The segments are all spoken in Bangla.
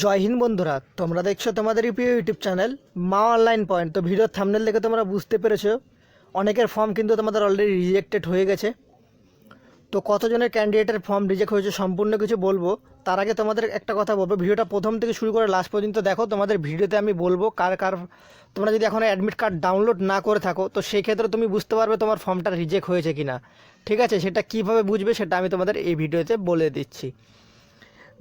জয় হিন্দ বন্ধুরা, তোমরা দেখছ তোমাদের প্রিয় ইউটিউব চ্যানেল মা অনলাইন পয়েন্ট। তো ভিডিওর থামনেল দেখে তোমরা বুঝতে পেরেছ, অনেকের ফর্ম কিন্তু তোমাদের অলরেডি রিজেক্টেড হয়ে গেছে। তো কতজনের ক্যান্ডিডেটের ফর্ম রিজেক্ট হয়েছে সম্পূর্ণ কিছু বলব। তার আগে তোমাদের একটা কথা বলব, ভিডিওটা প্রথম থেকে শুরু করে লাস্ট পর্যন্ত দেখো, তোমাদের ভিডিওতে আমি বলব কার কার, তোমরা যদি এখন অ্যাডমিট কার্ড ডাউনলোড না করে থাকো, তো সেই ক্ষেত্রে তুমি বুঝতে পারবে তোমার ফর্মটা রিজেক্ট হয়েছে কি না ঠিক আছে, সেটা কীভাবে বুঝবে সেটা আমি তোমাদের এই ভিডিওতে বলে দিচ্ছি।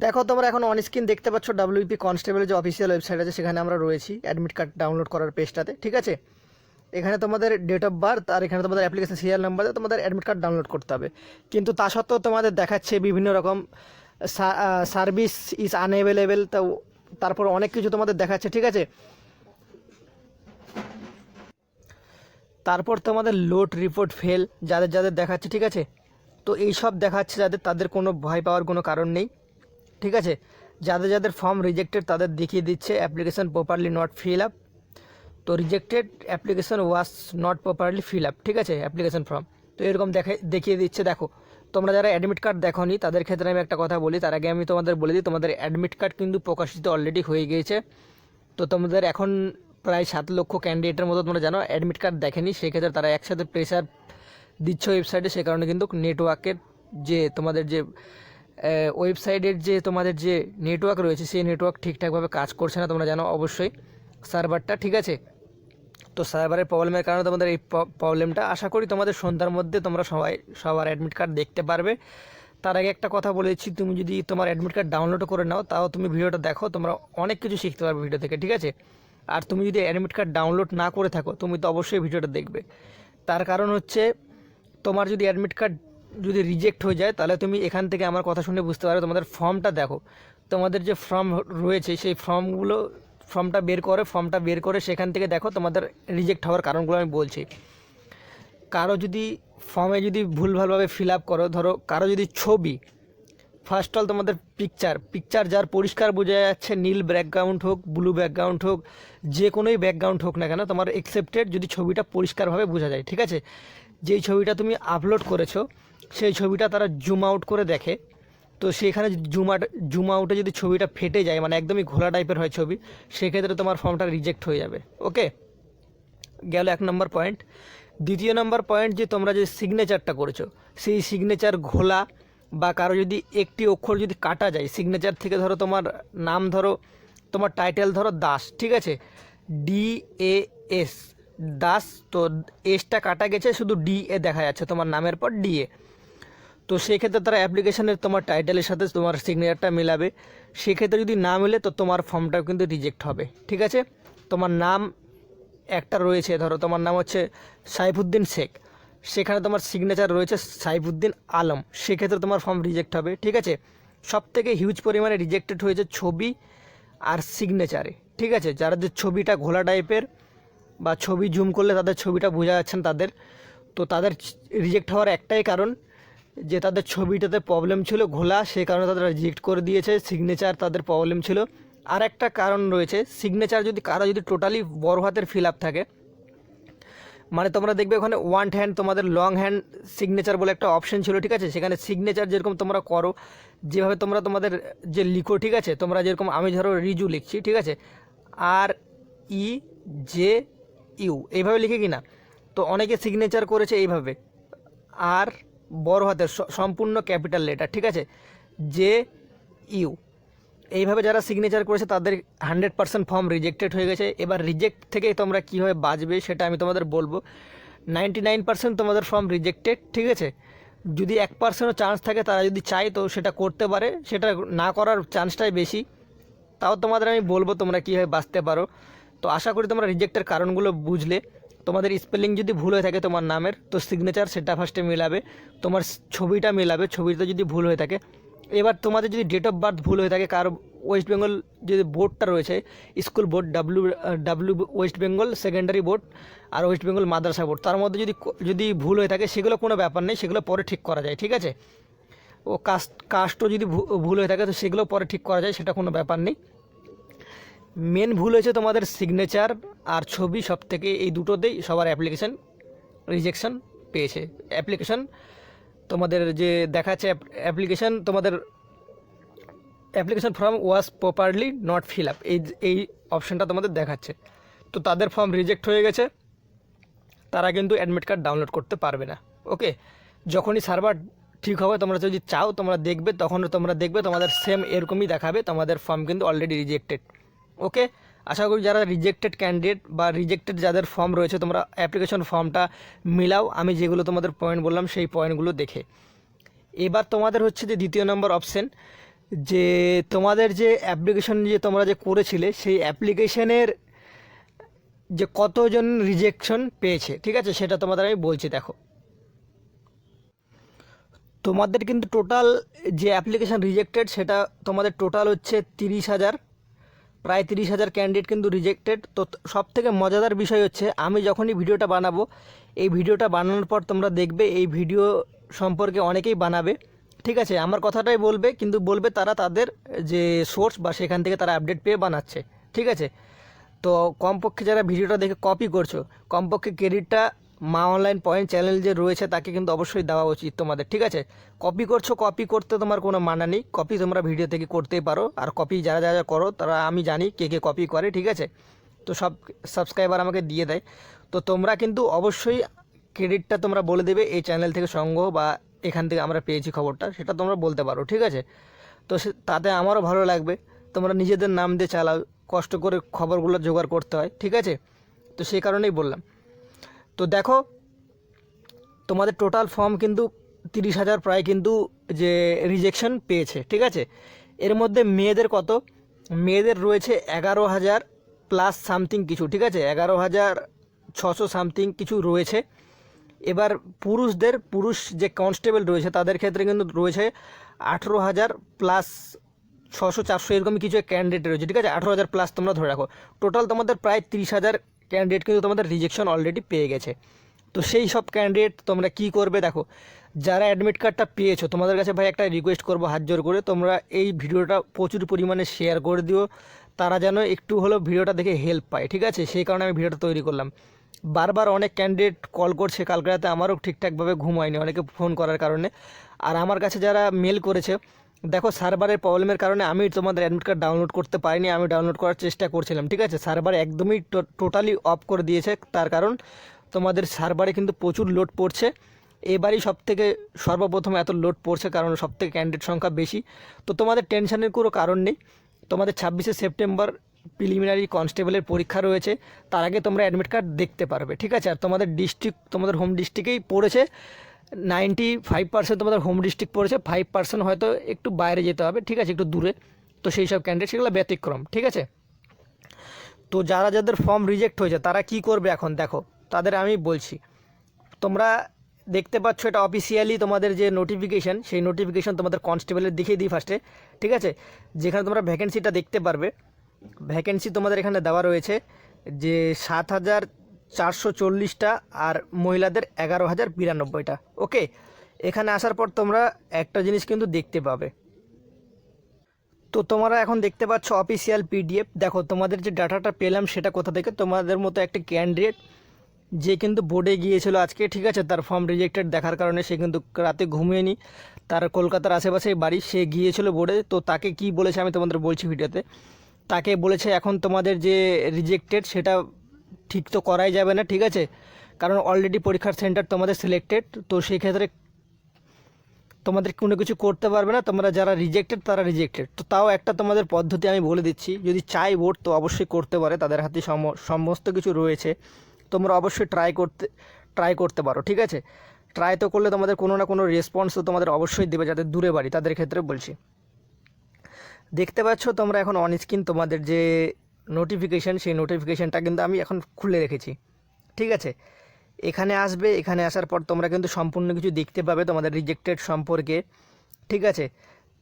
দেখো তোমরা এখন অন স্ক্রিন দেখতে পাচ্ছ ডাব্লিউপি কনস্টেবলের যে অফিসিয়াল ওয়েবসাইট আছে, সেখানে আমরা রয়েছি। অ্যাডমিট কার্ড ডাউনলোড করার পেজটাতে ঠিক আছে? এখানে তোমাদের ডেট অফ বার্থ আর এখানে তোমাদের অ্যাপ্লিকেশন সিরিয়াল নাম্বার তোমাদের অ্যাডমিট কার্ড ডাউনলোড করতে হবে। কিন্তু তা সত্ত্বেও তোমাদের দেখাচ্ছে বিভিন্ন রকম সার্ভিস ইজ আনএভেলেবেল তো তারপর অনেক কিছু তোমাদের দেখাচ্ছে, ঠিক আছে? তারপর তোমাদের লোড রিপোর্ট ফেল যাদের যাদের দেখাচ্ছে, ঠিক আছে? তো এই সব দেখাচ্ছে যাদের, তাদের কোনো ভয় পাওয়ার কোনো কারণ নেই। ঠিক আছে? যাদের যাদের ফর্ম রিজেক্টেড তাদের দেখিয়ে দিচ্ছে application properly not fill up তো rejected application was not properly fill up ঠিক আছে? অ্যাপ্লিকেশান ফর্ম তো এরকম দেখে, দেখিয়ে দিচ্ছে, দেখো। তোমরা যারা অ্যাডমিট কার্ড দেখোনি, তাদের ক্ষেত্রে আমি একটা কথা বলি, তার আগে আমি তোমাদের বলে দিই, তোমাদের অ্যাডমিট কার্ড কিন্তু প্রকাশিত অলরেডি হয়ে গিয়েছে। তো তোমাদের এখন প্রায় সাত লক্ষ ক্যান্ডিডেটের মতো তোমরা জানো অ্যাডমিট কার্ড দেখেনি, সেক্ষেত্রে তারা একসাথে প্রেশার দিচ্ছ ওয়েবসাইটে সে কারণে কিন্তু নেটওয়ার্কের যে তোমাদের যে ওয়েবসাইটের যে তোমাদের যে নেটওয়ার্ক রয়েছে, সেই নেটওয়ার্ক ঠিকঠাকভাবে কাজ করছে না, তোমরা জানো অবশ্যই সার্ভারটা ঠিক আছে? তো সার্ভারের প্রবলেমের কারণে তোমাদের এই প্রবলেমটা আশা করি তোমাদের সন্ধ্যার মধ্যে তোমরা সবাই, সবার অ্যাডমিট কার্ড দেখতে পারবে। তার আগে একটা কথা বলেছি তুমি যদি তোমার অ্যাডমিট কার্ড ডাউনলোড করে নাও, তাও তুমি ভিডিওটা দেখো, তোমরা অনেক কিছু শিখতে পারবে ভিডিও থেকে, ঠিক আছে? আর তুমি যদি অ্যাডমিট কার্ড ডাউনলোড না করে থাকো, তুমি তো অবশ্যই ভিডিওটা দেখবে। তার কারণ হচ্ছে, তোমার যদি অ্যাডমিট কার্ড যদি রিজেক্ট হয়ে যায়, তাহলে তুমি এখান থেকে আমার কথা শুনে বুঝতে পারো তোমাদের ফর্মটা দেখো। তোমাদের যে ফর্ম রয়েছে, সেই ফর্মগুলো ফর্মটা বের করে ফর্মটা বের করে সেখান থেকে দেখো তোমাদের রিজেক্ট হওয়ার কারণগুলো আমি বলছি। কারও যদি ফর্মে যদি ভুলভালভাবে ফিল আপ করো, ধরো কারও যদি ছবি ফার্স্ট অল তোমাদের পিকচার পিকচার যার পরিষ্কার বোঝা যাচ্ছে, নীল ব্যাকগ্রাউন্ড হোক ব্লু ব্যাকগ্রাউন্ড হোক, যে কোনোই ব্যাকগ্রাউন্ড হোক না কেন, তোমার একসেপ্টেড যদি ছবিটা পরিষ্কারভাবে বোঝা যায়, ঠিক আছে? যেই ছবিটা তুমি আপলোড করেছ সেই ছবিটা তারা জুম আউট করে দেখে। তো সেখানে জুম আউট জুম আউটে যদি ছবিটা ফেটে যায় মানে একদমই ঘোলা টাইপের হয় ছবি, সেক্ষেত্রে তোমার ফর্মটা রিজেক্ট হয়ে যাবে। ওকে গেল এক নম্বর পয়েন্ট দ্বিতীয় নম্বর পয়েন্ট যে তোমরা যে সিগনেচারটা করেছ, সেই সিগনেচার ঘোলা বা কারও যদি একটি অক্ষর যদি কাটা যায় সিগনেচার থেকে ধরো তোমার নাম ধরো, তোমার টাইটেল ধরো দাস, ঠিক আছে? ডি এ এস দাস, তো এসটা কাটা গেছে, শুধু ডি এ দেখা যাচ্ছে, তোমার নামের পর ডি এ তো সেক্ষেত্রে তারা অ্যাপ্লিকেশনের তোমার টাইটেলের সাথে তোমার সিগনেচারটা মেলাবে। সেক্ষেত্রে যদি না মেলে, তো তোমার ফর্মটাও কিন্তু রিজেক্ট হবে। ঠিক আছে? তোমার নাম একটা রয়েছে, ধরো তোমার নাম হচ্ছে সাইফুদ্দিন শেখ। সেখানে তোমার সিগনেচার রয়েছে সাইফুদ্দিন আলম। সেক্ষেত্রে তোমার ফর্ম রিজেক্ট হবে। ঠিক আছে? সব থেকে হিউজ পরিমাণে রিজেক্টেড হয়েছে ছবি আর সিগনেচারে ঠিক আছে? যারা যে ছবিটা ঘোলা টাইপের বা ছবি জুম করলে তাদের ছবিটা বোঝা যাচ্ছেন তাদের। তো তাদের রিজেক্ট হওয়ার একটাই কারণ যে তাদের ছবিটাতে প্রবলেম ছিল ঘোলা, সে কারণে তাদের রিজেক্ট করে দিয়েছে সিগনেচার তাদের প্রবলেম ছিল। আর একটা কারণ রয়েছে সিগনেচার যদি কারও যদি টোটালি বড় হাতের ফিল আপ থাকে মানে তোমরা দেখবে ওখানে ওয়ান হ্যান্ড তোমাদের লং হ্যান্ড সিগনেচার বলে একটা অপশন ছিল, ঠিক আছে? সেখানে সিগনেচার যেরকম তোমরা করো, যেভাবে তোমরা তোমাদের যে লিখো, ঠিক আছে? তোমরা যেরকম আমি ধরো রিজু লিখছি, ঠিক আছে? আর ই জে ইউ এইভাবে লিখে কি না তো অনেকে সিগনেচার করেছে এইভাবে। আর বড় হাতের সম্পূর্ণ ক্যাপিটাল লেটার, ঠিক আছে? জে ইউ এইভাবে যারা সিগনেচার করেছে, তাদের হান্ড্রেড পার্সেন্ট ফর্ম রিজেক্টেড হয়ে গেছে। এবার রিজেক্ট থেকে তোমরা কীভাবে বাঁচবে, সেটা আমি তোমাদের বলব। নাইনটি নাইন পার্সেন্ট তোমাদের ফর্ম রিজেক্টেড ঠিক আছে? যদি এক পার্সেন্টও চান্স থাকে, তারা যদি চায় তো সেটা করতে পারে। সেটা না করার চান্সটাই বেশি। তাও তোমাদের আমি বলব তোমরা কীভাবে বাঁচতে পারো। তো আশা করি তোমরা রিজেক্টের কারণগুলো বুঝলে। তোমাদের স্পেলিং যদি ভুল হয়ে থাকে তোমার নামের, তো সিগনেচার সেটা ফার্স্টে মেলাবে। তোমার ছবিটা মেলাবে, ছবিটা যদি ভুল হয়ে থাকে। এবার তোমাদের যদি ডেট অফ বার্থ ভুল হয়ে থাকে, কারও ওয়েস্ট বেঙ্গল যে বোর্ডটা রয়েছে school board W W West Bengal secondary board আর ওয়েস্ট বেঙ্গল মাদ্রাসা বোর্ড তার মধ্যে যদি যদি ভুল হয়ে থাকে, সেগুলো কোনো ব্যাপার নেই, সেগুলো পরে ঠিক করা যায়, ঠিক আছে? ও কাস্ট কাস্টও যদি ভুল হয়ে থাকে, তো সেগুলো পরে ঠিক করা যায়, সেটা কোনো ব্যাপার নেই। মেন ভুল হয়েছে তোমাদের সিগনেচার আর ছবি সব থেকে এই দুটোতেই সবার অ্যাপ্লিকেশন রিজেকশন পেয়েছে। অ্যাপ্লিকেশন তোমাদের যে দেখাচ্ছে অ্যাপ্লিকেশন তোমাদের application form was properly not fill up এই এই অপশানটা তোমাদের দেখাচ্ছে। তো তাদের ফর্ম রিজেক্ট হয়ে গেছে, তারা কিন্তু অ্যাডমিট কার্ড ডাউনলোড করতে পারবে না। ওকে যখনই সার্ভার ঠিক হবে, তোমরা যদি চাও তোমরা দেখবে তখন তোমরা দেখবে, তোমাদের সেম এরকমই দেখাবে, তোমাদের ফর্ম কিন্তু অলরেডি রিজেক্টেড ওকে আশা করি যারা রিজেক্টেড ক্যান্ডিডেট বা রিজেক্টেড যাদের ফর্ম রয়েছে, তোমরা অ্যাপ্লিকেশন ফর্মটা মিলাও। আমি যেগুলো তোমাদের পয়েন্ট বললাম, সেই পয়েন্টগুলো দেখে। এবার তোমাদের হচ্ছে যে দ্বিতীয় নম্বর অপশন যে তোমাদের যে অ্যাপ্লিকেশন যে তোমরা যে করেছিলে, সেই অ্যাপ্লিকেশনের যে কতজন রিজেকশন পেয়েছে, ঠিক আছে? সেটা তোমাদের আমি বলছি, দেখো। তোমাদের কিন্তু টোটাল যে অ্যাপ্লিকেশন রিজেক্টেড সেটা তোমাদের টোটাল হচ্ছে তিরিশ হাজার। প্রায় তিরিশ হাজার ক্যান্ডিডেট কিন্তু রিজেক্টেড তো সব থেকে মজাদার বিষয় হচ্ছে, আমি যখনই ভিডিওটা বানাবো, এই ভিডিওটা বানানোর পর তোমরা দেখবে, এই ভিডিও সম্পর্কে অনেকেই বানাবে। ঠিক আছে, আমার কথাটাই বলবে, কিন্তু বলবে তারা তাদের যে সোর্স বা সেখান থেকে তারা আপডেট পেয়ে বানাচ্ছে। ঠিক আছে, তো কমপক্ষে যারা ভিডিওটা দেখে কপি করছ, কমপক্ষে ক্রেডিটটা মা অনলাইন পয়েন্ট চ্যানেল যে রয়েছে, তাকে কিন্তু অবশ্যই দেওয়া উচিত তোমাদের, ঠিক আছে? কপি করছ কপি করতে তোমার কোনো মানা নেই। কপি তোমরা ভিডিও থেকে করতেই পারো। আর কপি যারা যারা করো, তারা আমি জানি কে কে কপি করে, ঠিক আছে? তো সব সাবস্ক্রাইবার আমাকে দিয়ে দেয়। তো তোমরা কিন্তু অবশ্যই ক্রেডিটটা তোমরা বলে দেবে এই চ্যানেল থেকে সংগ্রহ বা এখান থেকে আমরা পেয়েছি খবরটা, সেটা তোমরা বলতে পারো, ঠিক আছে? তো তাতে আমারও ভালো লাগবে। তোমরা নিজেদের নাম দিয়ে চালাও, কষ্ট করে খবরগুলো জোগাড় করতে হয়, ঠিক আছে? তো সেই কারণেই বললাম। তো দেখো, তোমাদের টোটাল ফর্ম কিন্তু তিরিশ হাজার প্রায় কিন্তু যে রিজেকশন পেয়েছে, ঠিক আছে? এর মধ্যে মেয়েদের কত? মেয়েদের রয়েছে এগারো হাজার প্লাস সামথিং কিছু, ঠিক আছে? এগারো হাজার ছশো সামথিং কিছু রয়েছে। এবার পুরুষদের, পুরুষ যে কনস্টেবল রয়েছে, তাদের ক্ষেত্রে কিন্তু রয়েছে আঠেরো হাজার প্লাস ছশো চারশো, এরকমই কিছু ক্যান্ডিডেট রয়েছে, ঠিক আছে? আঠেরো হাজার প্লাস তোমরা ধরে রাখো। টোটাল তোমাদের প্রায় তিরিশ হাজার ক্যান্ডিডেট কিন্তু তোমাদের রিজেকশন অলরেডি পেয়ে গেছে। তো সেই সব ক্যান্ডিডেট তোমরা কি করবে দেখো, যারা অ্যাডমিট কার্ডটা পেয়েছ, তোমাদের কাছে ভাই একটা রিকোয়েস্ট করব হাত জোর করে, তোমরা এই ভিডিওটা প্রচুর পরিমাণে শেয়ার করে দিও, তারা যেন একটু হলেও ভিডিওটা দেখে হেল্প পায়, ঠিক আছে? সেই কারণে আমি ভিডিওটা তৈরি করলাম। বারবার অনেক ক্যান্ডিডেট কল করছে, কালকে রাতে আমারও ঠিকঠাকভাবে ঘুম হয়নি, অনেকে ফোন করার কারণে। আর আমার কাছে যারা মেল করেছে দেখো, সার্ভারের প্রবলেমের কারণে আমি তোমাদের অ্যাডমিট কার্ড ডাউনলোড করতে পারিনি, আমি ডাউনলোড করার চেষ্টা করছিলাম, ঠিক আছে? সার্ভার একদমই টোটালি অফ করে দিয়েছে, তার কারণ তোমাদের সার্ভারে কিন্তু প্রচুর লোড পড়ছে। এবারই সব থেকে সর্বপ্রথম এত লোড পড়ছে, কারণ সব থেকে ক্যান্ডিডেট সংখ্যা বেশি। তো তোমাদের টেনশনের কোনো কারণ নেই। তোমাদের ছাব্বিশে সেপ্টেম্বর প্রিলিমিনারি কনস্টেবলের পরীক্ষা রয়েছে, তার আগে তোমরা অ্যাডমিট কার্ড দেখতে পারবে, ঠিক আছে? আর তোমাদের ডিস্ট্রিক্ট তোমাদের হোম ডিস্ট্রিক্টেই পড়েছে। নাইনটি ফাইভ পার্সেন্ট তোমাদের হোম ডিস্ট্রিক্ট পড়েছে ফাইভ পার্সেন্ট হয়তো একটু বাইরে যেতে হবে, ঠিক আছে, একটু দূরে। তো সেই সব ক্যান্ডিডেট সেগুলো ব্যতিক্রম, ঠিক আছে? তো যারা যাদের ফর্ম রিজেক্ট হয়েছে, তারা কি করবে এখন? দেখো, তাদের আমি বলছি, তোমরা দেখতে পাচ্ছ এটা অফিসিয়ালি তোমাদের যে নোটিফিকেশান সেই নোটিফিকেশান তোমাদের কনস্টেবলের দেখিয়ে দিই ফার্স্টে ঠিক আছে? যেখানে তোমরা ভ্যাকেন্সিটা দেখতে পারবে ভ্যাকেন্সি তোমাদের এখানে দেওয়া রয়েছে যে সাত হাজার চারশো চল্লিশটা আর মহিলাদের এগারো হাজার বিরানব্বইটা। ওকে, এখানে আসার পর তোমরা একটা জিনিস কিন্তু দেখতে পাবে। তো তোমরা এখন দেখতে পাচ্ছ অফিসিয়াল পিডিএফ। দেখো, তোমাদের যে ডাটাটা পেলাম সেটা কোথা থেকে? তোমাদের মতো একটা ক্যান্ডিডেট যে কিন্তু বোর্ডে গিয়েছিল আজকে, ঠিক আছে? তার ফর্ম রিজেক্টেড দেখার কারণে সে কিন্তু রাতে ঘুমিয়েনি। তার কলকাতার আশেপাশে বাড়ি, সে গিয়েছিল বোর্ডে। তো তাকে কি বলেছে আমি তোমাদের বলছি ভিডিওতে। তাকে বলেছে এখন তোমাদের যে রিজেক্টেড সেটা ঠিক তো করাই যাবে না, ঠিক আছে? কারণ অলরেডি পরীক্ষার সেন্টার তোমাদের সিলেক্টেড তো সেক্ষেত্রে তোমাদের কোনো কিছু করতে পারবে না, তোমরা যারা রিজেক্টেড তারা রিজেক্টেড তো তাও একটা তোমাদের পদ্ধতি আমি বলে দিচ্ছি, যদি চাই ভোট তো অবশ্যই করতে পারে, তাদের হাতে সম- সমস্ত কিছু রয়েছে, তোমরা অবশ্যই ট্রাই করতে ট্রাই করতে পারো, ঠিক আছে? ট্রাই তো করলে তোমাদের কোনো না কোনো রেসপন্স তো তোমাদের অবশ্যই দেবে, যাদের দূরে বাড়ি, তাদের ক্ষেত্রে বলছি। দেখতে পাচ্ছ তোমরা এখন অন স্ক্রিন তোমাদের যে নোটিফিকেশান সেই নোটিফিকেশানটা কিন্তু আমি এখন খুলে রেখেছি। ঠিক আছে? এখানে আসবে, এখানে আসার পর তোমরা কিন্তু সম্পূর্ণ কিছু দেখতে পাবে তোমাদের রিজেক্টেড সম্পর্কে। ঠিক আছে?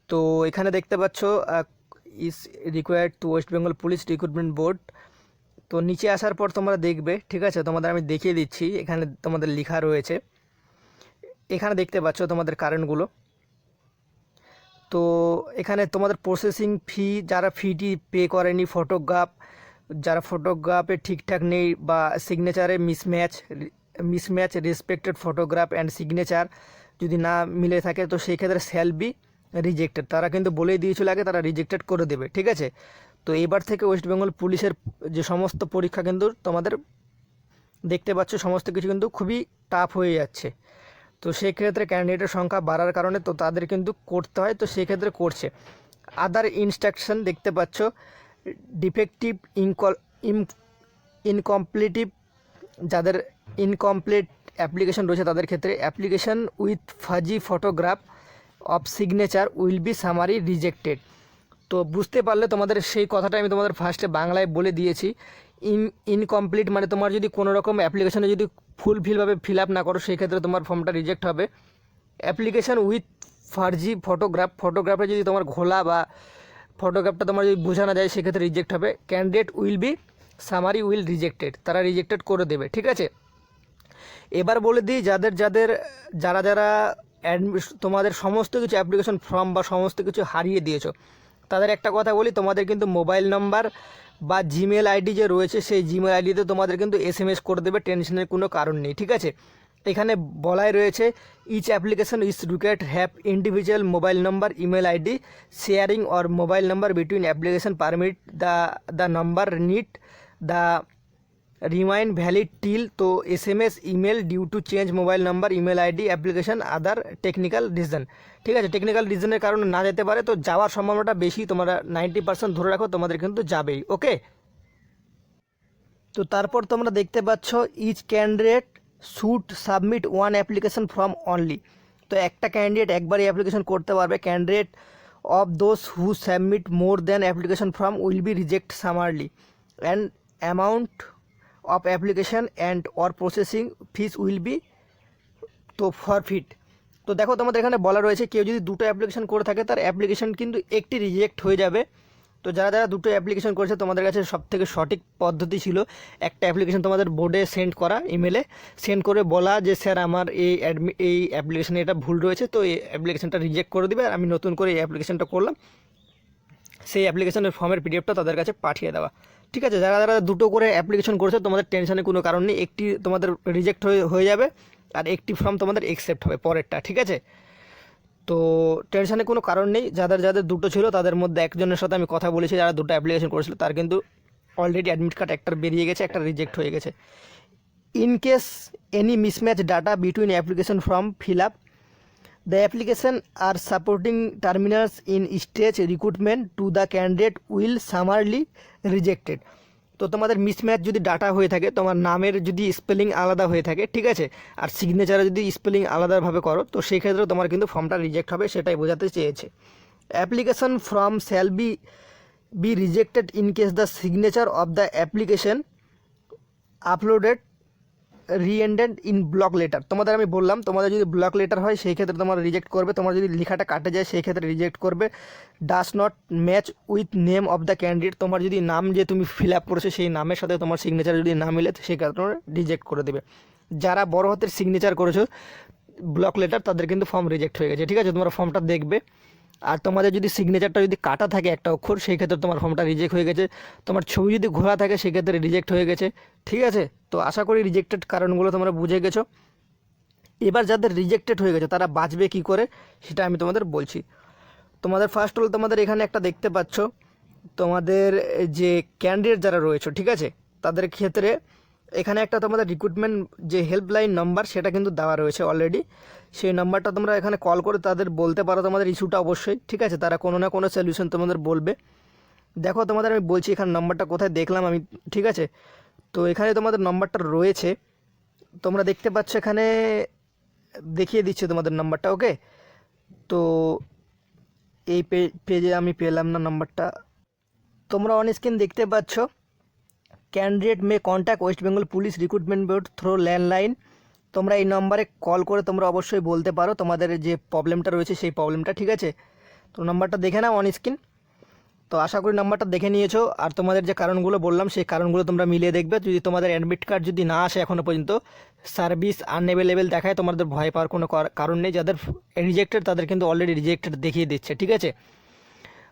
তো এখানে দেখতে পাচ্ছ is required to West Bengal police recruitment board তো নিচে আসার পর তোমরা দেখবে, ঠিক আছে? তোমাদের আমি দেখিয়ে দিচ্ছি, এখানে তোমাদের লেখা রয়েছে। এখানে দেখতে পাচ্ছ তোমাদের কারেন্টগুলো তো এখানে তোমাদের প্রসেসিং ফি যারা ফিটি পে করেনি ফটোগ্রাফ যারা ফটোগ্রাফে ঠিকঠাক নেই বা সিগনেচারে mismatch mismatch respected photograph and signature যদি না মিলে থাকে তো সেই ক্ষেত্রে স্যাল বি রিজেক্টেড তারা কিন্তু বলেই দিয়েছিল আগে তারা রিজেক্টেড করে দেবে, ঠিক আছে? তো এবার থেকে ওয়েস্ট বেঙ্গল পুলিশের যে সমস্ত পরীক্ষা কিন্তু তোমাদের দেখতে পাচ্ছ, সমস্ত কিছু কিন্তু খুবই টাফ হয়ে যাচ্ছে। তো সেক্ষেত্রে ক্যান্ডিডেটের সংখ্যা বাড়ার কারণে তো তাদের কিন্তু করতে হয়, তো সেক্ষেত্রে করছে। আদার ইনস্ট্রাকশন দেখতে পাচ্ছ ডিফেক্টিভ ইনকল ইন ইনকমপ্লিটিভ যাদের ইনকমপ্লিট অ্যাপ্লিকেশন রয়েছে তাদের ক্ষেত্রে application with fuzzy photograph of signature will be summary rejected তো বুঝতে পারলে তোমাদের সেই কথাটা আমি তোমাদের ফার্স্টে বাংলায় বলে দিয়েছি। ইন ইনকমপ্লিট মানে তোমার যদি কোনো রকম অ্যাপ্লিকেশনে যদি ফুলফিলভাবে ফিল আপ না করো, সেই ক্ষেত্রে তোমার ফর্মটা রিজেক্ট হবে। অ্যাপ্লিকেশন উইথ ফার্জি ফটোগ্রাফ ফটোগ্রাফে যদি তোমার ঘোলা বা ফটোগ্রাফটা তোমার যদি বোঝানো যায় সেক্ষেত্রে রিজেক্ট হবে। Candidate will be summary will rejected তারা রিজেক্টেড করে দেবে, ঠিক আছে? এবার বলে দিই, যাদের যাদের, যারা যারা তোমাদের সমস্ত কিছু অ্যাপ্লিকেশন ফর্ম বা সমস্ত কিছু হারিয়ে দিয়েছ, তাদের একটা কথা বলি, তোমাদের কিন্তু মোবাইল নাম্বার বা জিমেল আইডি যে রয়েছে, সেই জিমেল আইডিতে তোমাদের কিন্তু এস এম এস করে দেবে, টেনশনের কোনো কারণ নেই, ঠিক আছে? এখানে বলাই রয়েছে each application is required have individual mobile number email ID sharing or mobile number between application permit the the number need the remind valid till তো S M S email due to change mobile number email ID application other technical reason ঠিক আছে টেকনিক্যাল রিজনের কারণে না যেতে পারে, তো যাওয়ার সম্ভাবনাটা বেশি, তোমরা নাইনটি পার্সেন্ট ধরে রাখো, তোমাদের কিন্তু যাবেই, ওকে? তো তারপর তোমরা দেখতে পাচ্ছ each candidate should submit one application form only তো একটা ক্যান্ডিডেট একবারই অ্যাপ্লিকেশন করতে পারবে candidate of those who submit more than application form will be reject summarily and amount of application and or processing fees will be তো ফরফিট তো দেখো তোমাদের এখানে বলা রয়েছে, কেউ যদি দুটো অ্যাপ্লিকেশন করে থাকে, তার অ্যাপ্লিকেশন কিন্তু একটি রিজেক্ট হয়ে যাবে। তো যারা যারা দুটো অ্যাপ্লিকেশন করেছে, তোমাদের কাছে সবথেকে সঠিক পদ্ধতি ছিল, একটা অ্যাপ্লিকেশন তোমাদের বোর্ডে সেন্ড করা ইমেলে সেন্ড করে বলা যে, স্যার, আমার এই অ্যাডমি এই অ্যাপ্লিকেশনে এটা ভুল রয়েছে, তো এই অ্যাপ্লিকেশনটা রিজেক্ট করে দিবে, আর আমি নতুন করে এই অ্যাপ্লিকেশনটা করলাম। সেই অ্যাপ্লিকেশনের ফর্মের পিডিএফটা তাদের কাছে পাঠিয়ে দেওয়া। ঠিক আছে, যারা যারা দুটো করে অ্যাপ্লিকেশন করেছে, তোমাদের টেনশনের কোনো কারণ নেই। একটি তোমাদের রিজেক্ট হয়ে হয়ে যাবে, আর একটি ফর্ম তোমাদের একসেপ্ট হবে পরেরটা, ঠিক আছে? তো টেনশনের কোনো কারণ নেই, যাদের যাদের দুটো ছিল, তাদের মধ্যে একজনের সাথে আমি কথা বলেছি, যারা দুটো অ্যাপ্লিকেশন করেছিল, তার কিন্তু অলরেডি অ্যাডমিট কার্ড একটা বেরিয়ে গেছে, একটা রিজেক্ট হয়ে গেছে। In case any mismatch data between application form fill up The application are supporting terminals in stage recruitment to the candidate will summarily rejected. তো তোমাদের মিসম্যাচ যদি ডাটা হয়ে থাকে, তোমার নামের যদি স্পেলিং আলাদা হয়ে থাকে, ঠিক আছে? আর সিগনেচারে যদি স্পেলিং আলাদাভাবে করো, তো সেই ক্ষেত্রে তোমার কিন্তু ফর্মটা রিজেক্ট হবে, সেটাই বোঝাতে চেয়েছে। Application form shall be be rejected in case the signature of the application uploaded redundant in block letter তোমাদের আমি বললাম, তোমাদের যদি ব্লক লেটার হয়, সেই ক্ষেত্রে তোমার রিজেক্ট করবে। তোমার যদি লেখাটা কাটে যায়, সেই ক্ষেত্রে রিজেক্ট করবে। Does not match with name of the candidate তোমার যদি নাম যে তুমি ফিল আপ করেছ, সেই নামের সাথে তোমার সিগনেচার যদি না মিলে, সেই কারণে রিজেক্ট করে দেবে। যারা বড় হাতের সিগনেচার করেছ ব্লক লেটার তাদের কিন্তু ফর্ম রিজেক্ট হয়ে গেছে। ঠিক আছে? তোমরা ফর্মটা দেখবে। আর তোমাদের যদি সিগনেচারটা যদি কাটা থাকে একটা অক্ষর, সেই ক্ষেত্রে তোমার ফর্মটা রিজেক্ট হয়ে গেছে। তোমার ছবি যদি ঘোরা থাকে সেক্ষেত্রে রিজেক্ট হয়ে গেছে। ঠিক আছে? তো আশা করি রিজেক্টেড কারণগুলো তোমরা বুঝে গেছো। এবার যাদের রিজেক্টেড হয়ে গেছে, তারা বাঁচবে কি করে, সেটা আমি তোমাদের বলছি। তোমাদের ফার্স্ট হল তোমাদের এখানে একটা দেখতে পাচ্ছ। তোমাদের যে ক্যান্ডিডেট যারা রয়েছে, ঠিক আছে? তাদের ক্ষেত্রে এখানে একটা তোমাদের রিক্রুটমেন্ট যে হেল্পলাইন নাম্বার সেটা কিন্তু দেওয়া রয়েছে অলরেডি সেই নাম্বারটা তোমরা এখানে কল করে তাদের বলতে পারো তোমাদের ইস্যুটা অবশ্যই, ঠিক আছে? তারা কোনো না কোনো সলিউশন তোমাদের বলবে। দেখো তোমাদের আমি বলছি এখানে নাম্বারটা কোথায় দেখলাম আমি, ঠিক আছে? তো এখানে তোমাদের নাম্বারটা রয়েছে। তোমরা দেখতে পাচ্ছ এখানে দেখিয়ে দিচ্ছে তোমাদের নাম্বারটা ওকে তো এই পেজে আমি পেলাম না নাম্বারটা তোমরা অন স্ক্রিন দেখতে পাচ্ছ। Candidate may contact West Bengal police recruitment board through landline তোমরা এই নম্বরে কল করে তোমরা অবশ্যই বলতে পারো তোমাদের যে প্রবলেমটা রয়েছে সেই প্রবলেমটা ঠিক আছে? তো নাম্বারটা দেখে নাও অন স্ক্রিন তো আশা করি নাম্বারটা দেখে নিয়েছো। আর তোমাদের যে কারণগুলো বললাম, সেই কারণগুলো তোমরা মিলিয়ে দেখবে। যদি তোমাদের অ্যাডমিট কার্ড যদি না আসে এখনও পর্যন্ত সার্ভিস আনএভেলেবেল দেখায়, তোমাদের ভয় পাওয়ার কোনো কর- কারণ নেই। যাদের রিজেক্টেড তাদের কিন্তু অলরেডি রিজেক্টেড দেখিয়ে দিচ্ছে, ঠিক আছে?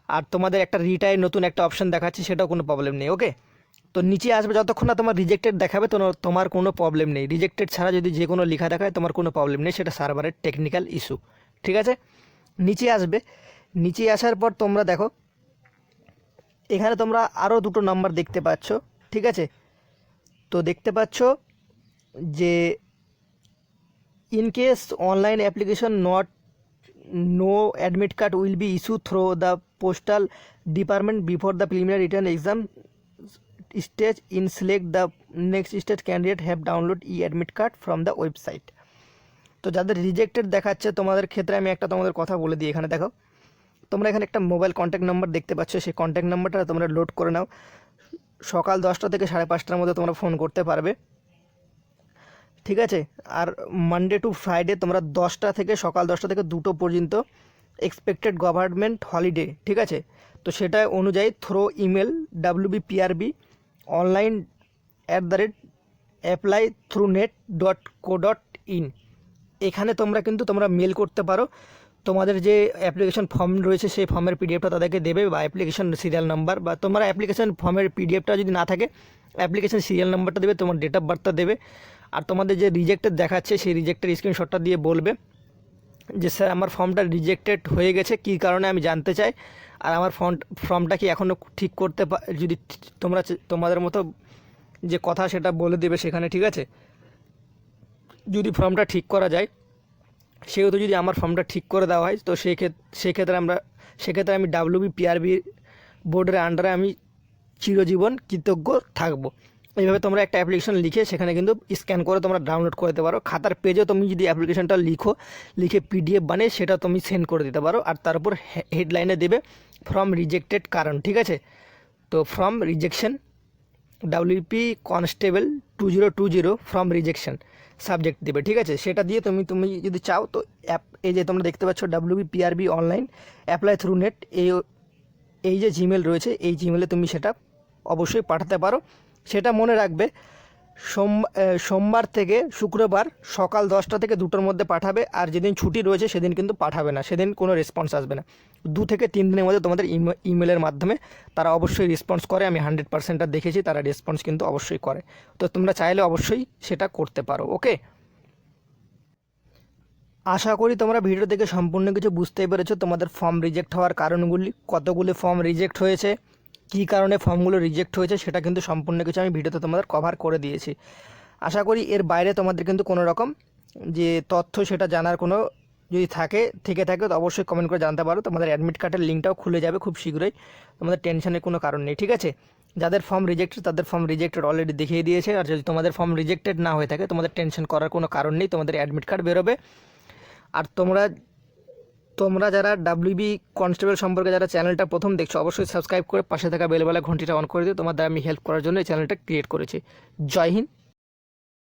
আর তোমাদের একটা রিটায়ার নতুন একটা অপশন দেখাচ্ছি, সেটাও কোনো প্রবলেম নেই ওকে তো নিচে আসবে যতক্ষণ না তোমার রিজেক্টেড দেখাবে, তো তোমার কোনো প্রবলেম নেই। রিজেক্টেড ছাড়া যদি যে কোনো লেখা দেখায়, তোমার কোনো প্রবলেম নেই। সেটা সার্ভারের টেকনিক্যাল ইস্যু ঠিক আছে? নিচে আসবে। নিচে আসার পর তোমরা দেখো, এখানে তোমরা আরও দুটো নাম্বার দেখতে পাচ্ছ। ঠিক আছে? তো দেখতে পাচ্ছ যে in case online application not no admit card will be issue through the postal department before the preliminary return exam stage in select the next stage candidate have download e admit card from the website তো যাদের রিজেক্টেড দেখাচ্ছে, তোমাদের ক্ষেত্রে আমি একটা তোমাদের কথা বলে দিই এখানে, দেখো। তোমরা এখানে একটা মোবাইল কন্ট্যাক্ট নাম্বার দেখতে পাচ্ছ, সেই কন্ট্যাক্ট নাম্বারটা তোমরা লোড করে নাও। সকাল দশটা থেকে সাড়ে পাঁচটার মধ্যে তোমরা ফোন করতে পারবে। ঠিক আছে? আর মানডে টু ফ্রাইডে তোমরা দশটা থেকে সকাল দশটা থেকে দুটো পর্যন্ত এক্সপেক্টেড গভর্নমেন্ট হলিডে ঠিক আছে? তো সেটা অনুযায়ী through email WB PRB online at the rate apply through net dot co dot in এখানে তোমরা কিন্তু তোমরা মেল করতে পারো। তোমাদের যে অ্যাপ্লিকেশন ফর্ম রয়েছে, সেই ফর্মের পিডিএফটা তাদেরকে দেবে বা অ্যাপ্লিকেশন সিরিয়াল নাম্বার বা তোমার অ্যাপ্লিকেশন ফর্মের পিডিএফটা যদি না থাকে অ্যাপ্লিকেশন সিরিয়াল নাম্বারটা দেবে, তোমার ডেট অফ বার্থটা দেবে। আর তোমাদের যে রিজেক্টের দেখাচ্ছে, সেই রিজেক্টের স্ক্রিনশটটা দিয়ে বলবে। যে স্যার আমার ফর্মটা রিজেক্টেড হয়ে গেছে, কী কারণে আমি জানতে চাই? আর আমার ফর্ম, ফর্মটা কি এখনও ঠিক করতে যদি তোমরা তোমাদের মতো যে কথা সেটা বলে দেবে সেখানে, ঠিক আছে? যদি ফর্মটা ঠিক করা যায়, সেহেতু যদি আমার ফর্মটা ঠিক করে দেওয়া হয়, তো সেই ক্ষেত্রে সেক্ষেত্রে আমরা সেক্ষেত্রে আমি ডাব্লিউবি পিআরবি বোর্ডের আন্ডারে আমি চিরজীবন কৃতজ্ঞ থাকব। এইভাবে তোমরা একটা অ্যাপ্লিকেশন লিখে সেখানে কিন্তু স্ক্যান করে তোমরা ডাউনলোড করে দিতে পারো। খাতার পেজে তুমি যদি অ্যাপ্লিকেশনটা লিখো, লিখে পিডিএফ বানিয়ে সেটা তুমি সেন্ড করে দিতে পারো। আর তার উপর হেডলাইনে দেবে ফ্রম রিজেক্টেড কারণ ঠিক আছে? তো from rejection WP constable two zero two zero from rejection subject দেবে, ঠিক আছে? সেটা দিয়ে তুমি তুমি যদি চাও তো অ্যাপ এই যে তোমরা দেখতে পাচ্ছ WB PRB online apply through net এই এই যে জিমেল রয়েছে, এই জিমেলে তুমি সেটা অবশ্যই পাঠাতে পারো। সেটা মনে রাখবে, সোম সোমবার থেকে শুক্রবার সকাল দশটা থেকে দুটোর মধ্যে পাঠাবে আর যেদিন ছুটি রয়েছে সেদিন কিন্তু পাঠাবে না, সেদিন কোনো রেসপন্স আসবে না। দু থেকে তিন দিনের মধ্যে তোমাদের ইমে- ইমেলের মাধ্যমে তারা অবশ্যই রেসপন্স করে, আমি হান্ড্রেড পার্সেন্টটা দেখেছি, তারা রেসপন্স কিন্তু অবশ্যই করে। তো তোমরা চাইলে অবশ্যই সেটা করতে পারো ওকে আশা করি তোমরা ভিডিও থেকে সম্পূর্ণ কিছু বুঝতেই পেরেছ, তোমাদের ফর্ম রিজেক্ট হওয়ার কারণগুলি, কতগুলি ফর্ম রিজেক্ট হয়েছে কী কারণে ফর্মগুলো রিজেক্ট হয়েছে সেটা কিন্তু সম্পূর্ণ কিছু আমি ভিডিওতে তোমাদের কভার করে দিয়েছি। আশা করি এর বাইরে তোমাদের কিন্তু কোনো রকম যে তথ্য সেটা জানার কোনো যদি থাকে, থেকে থাকে, তো অবশ্যই কমেন্ট করে জানতে পারো। তোমাদের অ্যাডমিট কার্ডের লিঙ্কটাও খুলে যাবে খুব শীঘ্রই। তোমাদের টেনশনের কোনো কারণ নেই, ঠিক আছে? যাদের ফর্ম রিজেক্টেড তাদের ফর্ম রিজেক্টেড অলরেডি দেখিয়ে দিয়েছে। আর যদি তোমাদের ফর্ম রিজেক্টেড না হয়ে থাকে, তোমাদের টেনশন করার কোনো কারণ নেই, তোমাদের অ্যাডমিট কার্ড বেরোবে। আর তোমরা তোমরা যারা ডাব্লিউবি কনস্টেবল সম্পর্কে যারা চ্যানেলটা প্রথম দেখছ, অবশ্যই সাবস্ক্রাইব করে পাশে থাকা বেলবেলা ঘন্টিটা অন করে দিও। তোমাদের আমি হেল্প করার জন্য এই চ্যানেলটা ক্রিয়েট করেছি। জয় হিন্দ।